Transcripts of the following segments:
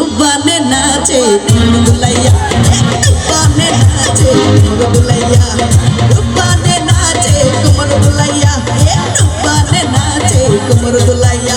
রুবানে নাচে দুলাইয়া রুবানে নাচে দুলাইয়া রুবানে নাচে কুমর দুলাইয়া রুবানে নাচে কুমর দুলাইয়া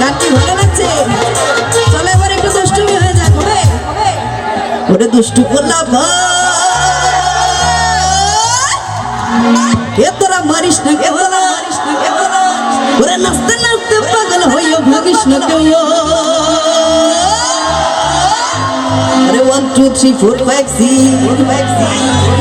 গান কি ভালো লাগছে? চলো এবার একটু দুষ্টুমি হয়ে যাক দুষ্টু করলাম এ তোরা মারিস না কে তোরা মারিস না কে কেউ। আরে one two three four five six